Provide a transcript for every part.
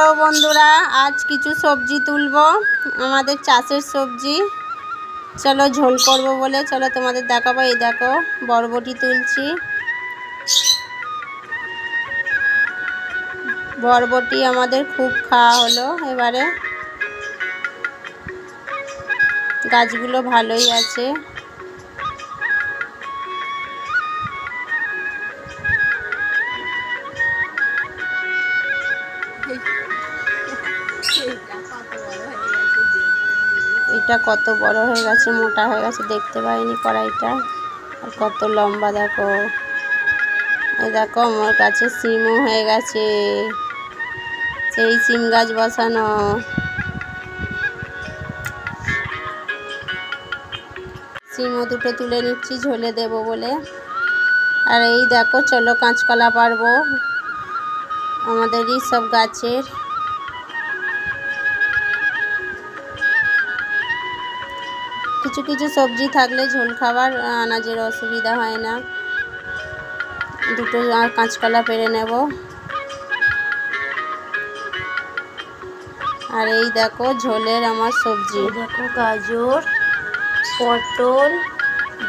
Hello বন্ধুরা, আজ কিছু সবজি তুলবো, আমাদের চাষের সবজি। চলো ঝোল করব বলে, চলো তোমাদের দেখাবো, এই দেখো, বরবটি তুলছি। বরবটি আমাদের খুব খাওয়া হলো এবারে। গাছগুলো ভালোই আছে। এটা কত বড় হয়ে গেছে, মোটা হয়ে গেছে, দেখতে পাইনি কড়াইটা। আর কত লম্বা, দেখো। দেখো, আমার কাছে সিমও হয়ে গেছে। সেই সিম গাছ বসানো। সিমও দুটো তুলে নিচ্ছি, ঝোলে দেব বলে। আর এই দেখো, চলো কাঁচকলা পারব আমাদেরই সব গাছের। কিছু কিছু সবজি থাকলে ঝোল খাবার আনাজের অসুবিধা হয় না। দুটো কাঁচকলা পেরে নেব। আর এই দেখো ঝোলের আমার সবজি। দেখো গাজর, পটল,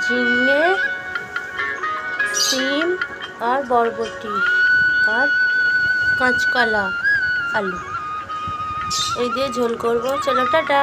ঝিঙে, সিম আর বরবটি আর কাঁচকলা আলু। এই দিয়ে ঝোল করব। চলো টাটা।